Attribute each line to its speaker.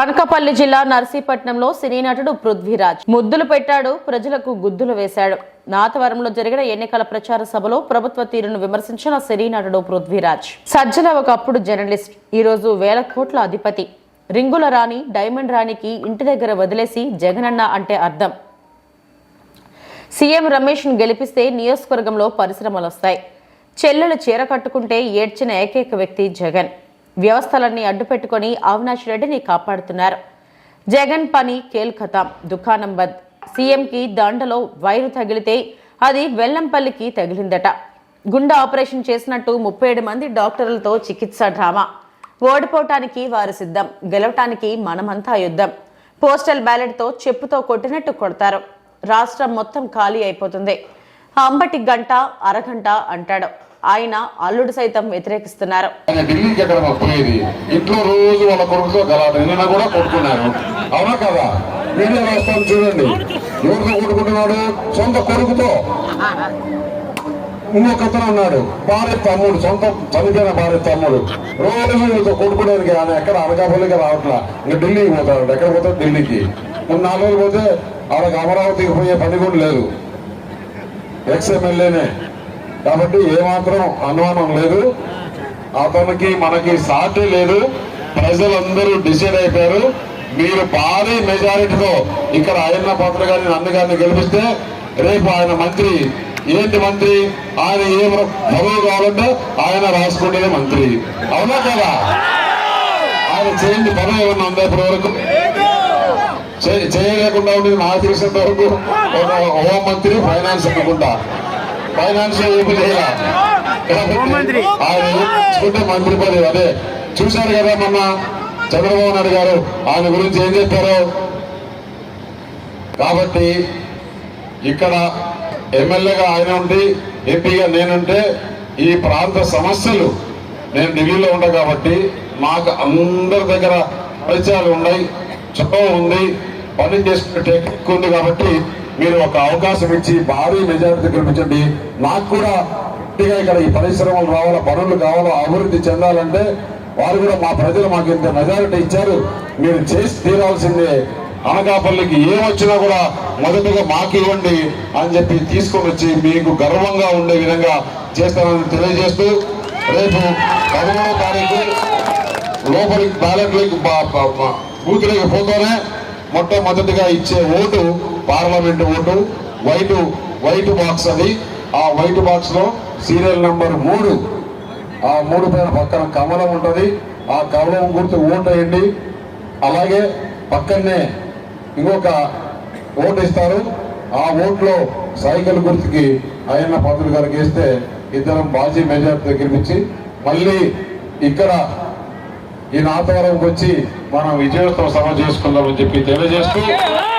Speaker 1: అనకాపల్లి జిల్లా నర్సీపట్నంలో సినీ నటుడు పృథ్వీరాజ్ ముద్దులు పెట్టాడు ప్రజలకు గుద్దులు వేశాడు. నాతవరంలో జరిగిన ఎన్నికల ప్రచార సభలో ప్రభుత్వ తీరును విమర్శించిన సినీ నటుడు పృథ్వీరాజ్ సజ్జల ఒకప్పుడు జర్నలిస్ట్ ఈ రోజు వేల కోట్ల అధిపతి. రింగుల రాణి డైమండ్ రాణికి ఇంటి దగ్గర వదిలేసి జగనన్న అంటే అర్థం. సీఎం రమేష్ను గెలిపిస్తే నియోజకవర్గంలో పరిశ్రమలు వస్తాయి చెల్లెలు చీర కట్టుకుంటే ఏడ్చిన ఏకైక వ్యక్తి జగన్. వ్యవస్థలన్నీ అడ్డుపెట్టుకుని అవినాష్ రెడ్డిని కాపాడుతున్నారు. జగన్ పని కేల్కతాం దుకాణం బంద్. సీఎంకి దండలో వైరు తగిలితే అది వెల్లంపల్లికి తగిలిందట. గుండె ఆపరేషన్ చేసినట్టు ముప్పై ఏడు మంది డాక్టర్లతో చికిత్స డ్రామా. ఓడిపోవటానికి వారు సిద్ధం గెలవటానికి మనమంతా యుద్ధం. పోస్టల్ బ్యాలెట్తో చెప్పుతో కొట్టినట్టు కొడతారు. రాష్ట్రం మొత్తం ఖాళీ అయిపోతుంది. అంబటి గంట అరగంట అంటాడు. ఆయన అల్లుడు సైతం వ్యతిరేకిస్తున్నారు.
Speaker 2: ఆయన ఢిల్లీకి ఎక్కడ పోయేది ఇంట్లో రోజు వాళ్ళ కొడుకుతో గలాట. నిన్న కూడా కొట్టుకున్నారు అవునా కదా? మీడియా రాస్తాను చూడండి. ఎవరితో కొట్టుకుంటున్నాడు సొంత కొడుకుతో. ఇంకొకతను ఉన్నాడు భార్య తమ్ముడు సొంత చనిపోయిన భార్య తమ్ముడు. రోజు వీళ్ళతో కొట్టుకోవడానికి ఆయన ఎక్కడ అనకాపల్లికి రావట్లా? ఇంకా ఢిల్లీకి పోతాడు. ఎక్కడ పోతాడు? ఢిల్లీకి. మొన్న నాలుగు రోజులు పోతే ఆడకి అమరావతికి పోయే పని కూడా లేదు. ఎక్స్ ఎమ్మెల్యేనే. కాబట్టి ఏమాత్రం అనుమానం లేదు. అతనికి మనకి సాటి లేదు. ప్రజలందరూ డిసైడ్ అయిపోయారు. మీరు భారీ మెజారిటీతో ఇక్కడ ఆయన పాత్ర గారిని నన్ను గారిని గెలిపిస్తే రేపు ఆయన మంత్రి. ఏంటి మంత్రి? ఆయన ఏ పదవి కావాలంటే ఆయన రాసుకునేది మంత్రి. అవునా కదా? ఆయన చేయండి పదవి ఏమన్నా ఉందా ఇప్పటి వరకు చేయలేకుండా ఉండేది. నాకు తెలిసినంత వరకు ఓ హోం మంత్రి ఫైనాన్స్ అనుకుంటా. ఫైనాన్స్ ఏమి చేయాల చూసుకుంటే మంత్రి పదవి అదే. చూశారు కదా మొన్న చంద్రబాబు నాయుడు గారు. ఆయన గురించి ఏం చెప్పారు? కాబట్టి ఇక్కడ ఎమ్మెల్యేగా ఆయన ఉండి ఎంపీగా నేనుంటే ఈ ప్రాంత సమస్యలు నేను ఢిల్లీలో ఉంటా కాబట్టి మాకు అందరి దగ్గర పరిచయాలు ఉన్నాయి చొరవ ఉంది పని చేసుకునే టెక్నిక్ ఉంది కాబట్టి మీరు ఒక అవకాశం ఇచ్చి భారీ మెజారిటీ గెలిపించండి. నాకు కూడా గట్టిగా ఇక్కడ ఈ పరిశ్రమలు రావాలా పనులు కావాలా అభివృద్ధి చెందాలంటే వారు కూడా మా ప్రజలు మాకు ఇంత మెజారిటీ ఇచ్చారు. మీరు చేసి తీరాల్సిందే. అనకాపల్లికి ఏమొచ్చినా కూడా మొదటగా మాకు ఇవ్వండి అని చెప్పి తీసుకొని వచ్చి మీకు గర్వంగా ఉండే విధంగా చేస్తానని తెలియజేస్తూ రేపు పదమూడో తారీఖు లోపలికి బ్యాలెట్లకు బూతులకి పోతూనే మొట్టమొదటిగా ఇచ్చే vote parliament vote white white box అది. ఆ వైట్ బాక్స్లో సీరియల్ నంబర్ మూడు. ఆ మూడు పైన పక్కన కమలం ఉంటుంది. ఆ కమలం గుర్తు ఓటు వేయండి. అలాగే పక్కనే ఇంకొక ఓటు ఇస్తారు ఆ ఓట్లో సైకిల్ గుర్తుకి అయ్యన్న పంతులు గారికి వేస్తే ఇద్దరం బాజీ మెజార్టీ గెలిపించి మళ్ళీ ఇక్కడ ఈ నాతవరంకి వచ్చి మనం విజయోత్సవ సభ చేసుకుందామని చెప్పి తెలియజేస్తూ